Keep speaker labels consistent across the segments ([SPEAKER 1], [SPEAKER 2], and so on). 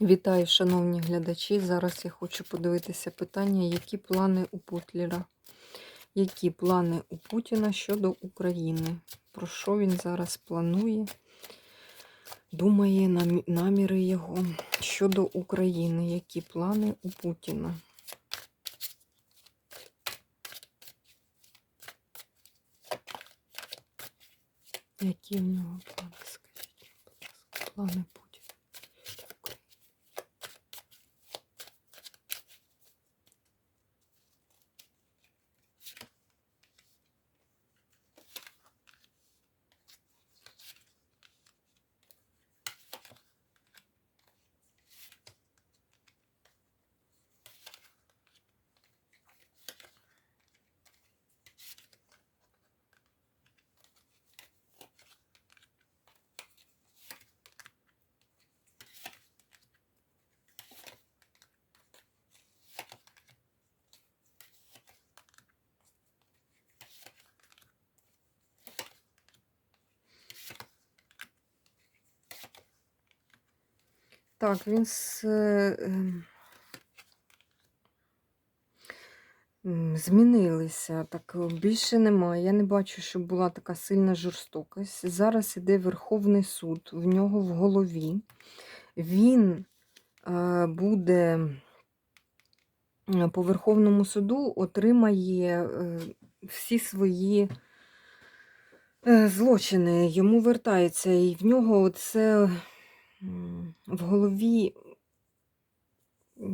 [SPEAKER 1] Вітаю, шановні глядачі. Зараз я хочу подивитися питання, які плани у Путлера, які плани у Путіна щодо України. Про що він зараз планує? Думає наміри його щодо України. Які плани у Путіна? Які в нього плани? Скажіть, плани Путіна. Так, він з, ем, змінилися. Так е, більше немає. Я не бачу, щоб була така сильна жорстокость. Зараз іде Верховний суд, в нього в голові. Він е, буде по Верховному суду отримає е, всі свої злочини. Йому вертаються, і в нього це в голові,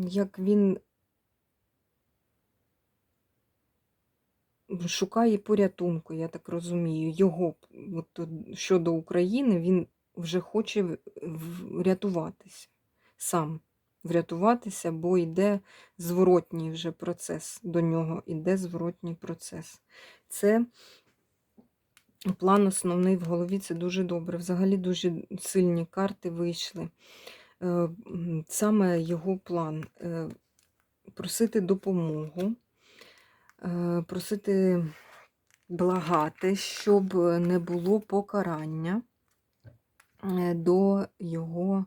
[SPEAKER 1] як він шукає порятунку, я так розумію. Його от, щодо України він вже хоче врятуватися сам. Врятуватися, бо йде зворотній вже процес. До нього йде зворотній процес. Це план основний в голові, це дуже добре. Взагалі дуже сильні карти вийшли. Е, Саме його план е, просити допомогу, е, просити благати, щоб не було покарання до його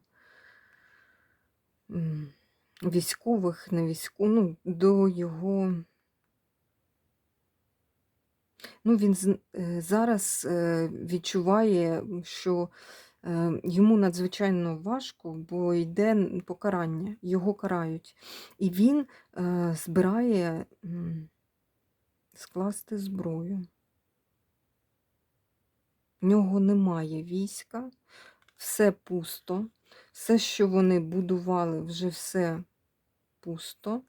[SPEAKER 1] військових, не військових, ну, до його. Ну, він е, зараз е, відчуває, що е, йому надзвичайно важко, бо йде покарання, його карають. І він збирає скласти зброю. В нього немає війська, все пусто, все, що вони будували, вже все пусто.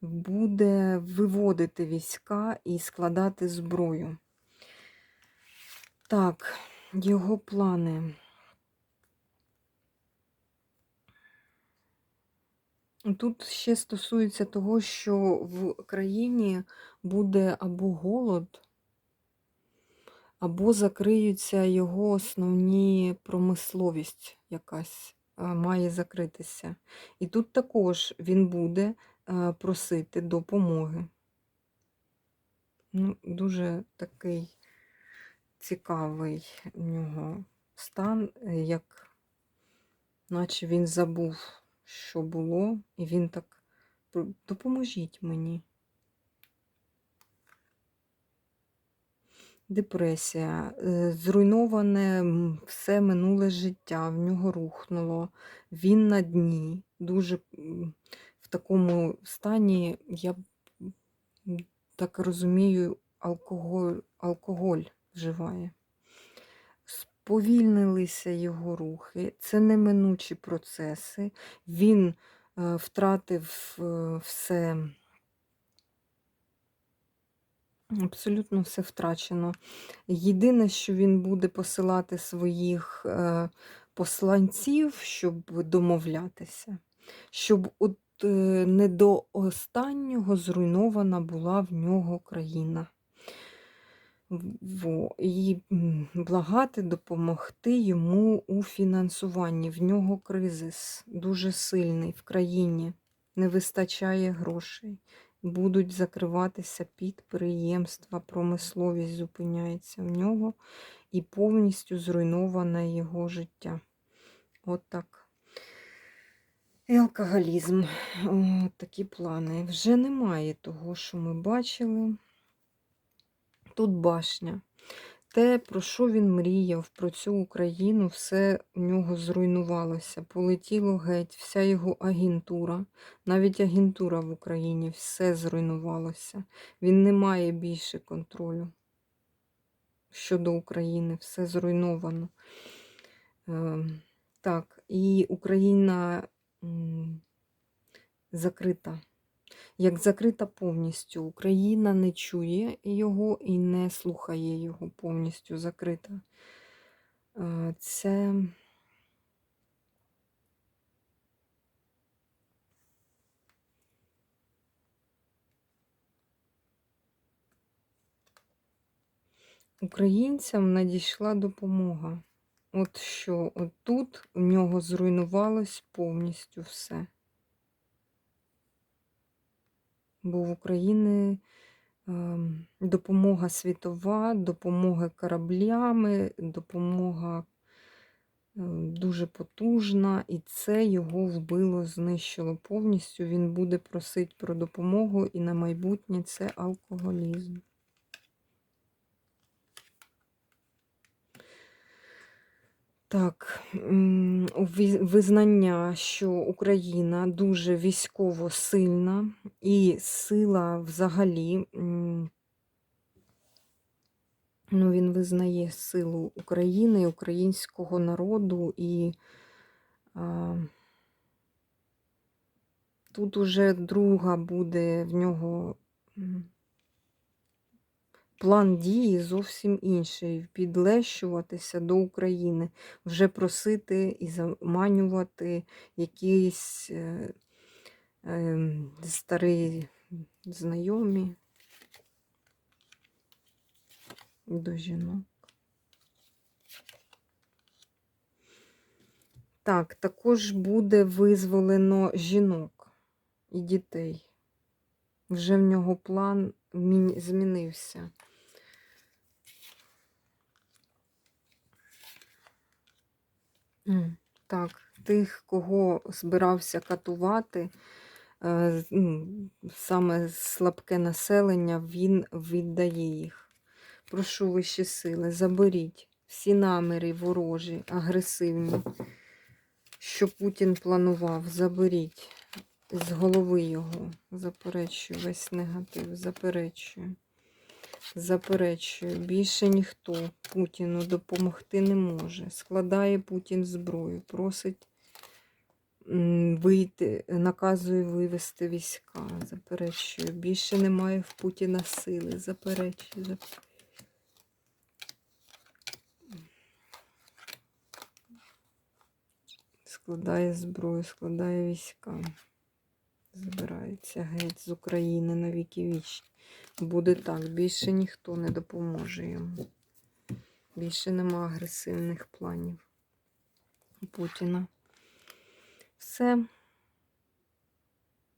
[SPEAKER 1] Буде виводити війська і складати зброю. Так, його плани. Тут ще стосується того, що в країні буде або голод, або закриються його основні промисловість якась е, має закритися. І тут також він буде просити допомоги. Ну, дуже такий цікавий у нього стан, е, як наче він забув, що було, і він так допоможіть мені. Депресія, е, зруйноване все минуле життя, в нього рухнуло, він на дні, дуже в такому стані, я так розумію, алкоголь, алкоголь вживає. Сповільнилися його рухи, це неминучі процеси. Він е, втратив е, все, абсолютно все втрачено. Єдине, що він буде посилати своїх е, посланців, щоб домовлятися, щоб не до останнього зруйнована була в нього країна. Во. І благати, допомогти йому у фінансуванні. В нього кризис дуже сильний в країні, не вистачає грошей. Будуть закриватися підприємства, промисловість зупиняється в нього і повністю зруйноване його життя. От так. І алкоголізм. О, такі плани. Вже немає того, що ми бачили. Тут башня. Те, про що він мріяв, про цю Україну, все у нього зруйнувалося. Полетіло геть, вся його агентура, навіть агентура в Україні, все зруйнувалося. Він не має більше контролю щодо України, все зруйновано. Е, так, і Україна закрита. Як закрита повністю. Україна не чує його і не слухає його повністю закрита. Це українцям надійшла допомога. От що, от тут у нього зруйнувалось повністю все. Бо в Україні ем, допомога світова, допомога кораблями, допомога ем, дуже потужна, і це його вбило, знищило повністю. Він буде просити про допомогу, і на майбутнє це алкоголізм. Так, визнання, що Україна дуже військово сильна і сила взагалі, ну, він визнає силу України, українського народу, і а, тут уже друга буде в нього. План дії зовсім інший. Підлещуватися до України, вже просити і заманювати якісь е, е, старі знайомі до жінок. Так, також буде визволено жінок і дітей. Вже в нього план змінився. Так, тих, кого збирався катувати, е, ну, саме слабке населення, він віддає їх. Прошу вищі сили, заберіть всі наміри ворожі, агресивні, що Путін планував, заберіть з голови його. Заперечую весь негатив, заперечую. Заперечую, більше ніхто Путіну допомогти не може. Складає Путін зброю, просить вийти, наказує вивести війська. Заперечую. Більше немає в Путіна сили. Заперечую. зап- Складає зброю, складає війська. Забирається геть з України на віки вічні. Буде так, більше ніхто не допоможе йому. Більше нема агресивних планів Путіна. Все.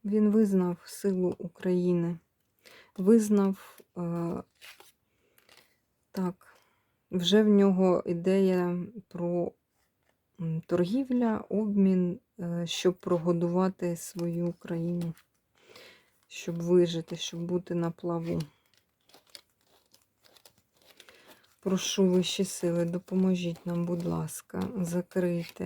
[SPEAKER 1] Він визнав силу України. Визнав, е, так, вже в нього ідея про торгівля, обмін, щоб прогодувати свою країну, щоб вижити, щоб бути на плаву. Прошу вищі сили, допоможіть нам, будь ласка, закрити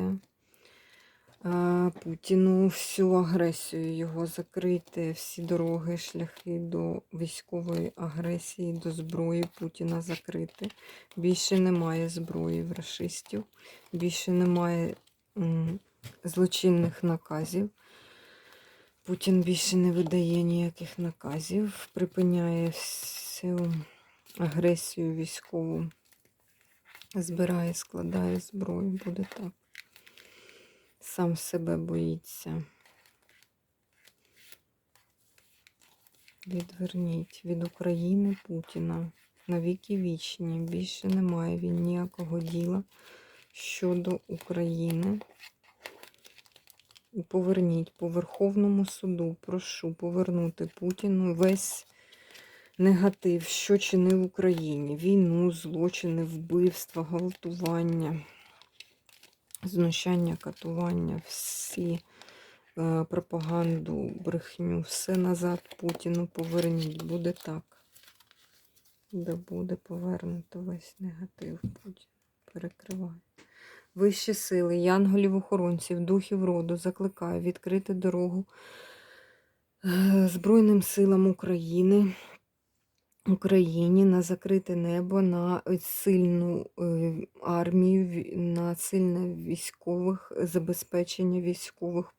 [SPEAKER 1] е, Путіну всю агресію його, закрити всі дороги, шляхи до військової агресії, до зброї Путіна закрити. Більше немає зброї в расистів, більше немає злочинних наказів. Путін більше не видає ніяких наказів, припиняє всю агресію військову, збирає, складає зброю, буде так. Сам себе боїться. Відверніть від України Путіна на віки вічні. Більше немає він ніякого діла щодо України. Поверніть по Верховному суду, прошу повернути Путіну весь негатив, що чинив в Україні. Війну, злочини, вбивства, гвалтування, знущання, катування, всі е, пропаганду, брехню. Все назад Путіну поверніть. Буде так. Да буде повернуто весь негатив Путіна. Перекриває. Вищі сили, янголів-охоронців, духів роду закликаю відкрити дорогу е, Збройним силам України, Україні на закрите небо, на сильну е, армію, на сильне військових забезпечення військових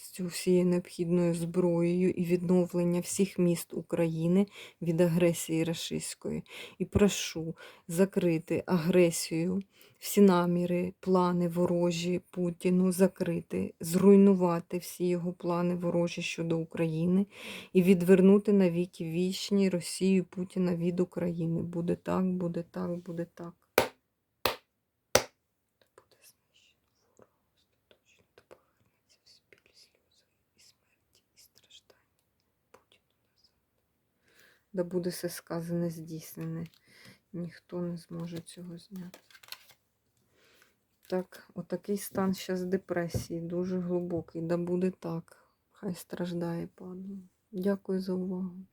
[SPEAKER 1] повною всією необхідною зброєю і відновлення всіх міст України від агресії рашистської. І прошу закрити агресію, всі наміри, плани ворожі Путіну закрити, зруйнувати всі його плани ворожі щодо України і відвернути навіки вічні Росію Путіна від України. Буде так, буде так, буде так. Буде знищено ворога остаточно, та повернеться всі білі сльози і смерті, і страждання Путіну назад. Да буде все сказане, здійснене. Ніхто не зможе цього зняти. Так, отакий стан зараз депресії, дуже глибокий. Да буде так. Хай страждає падло. Дякую за увагу.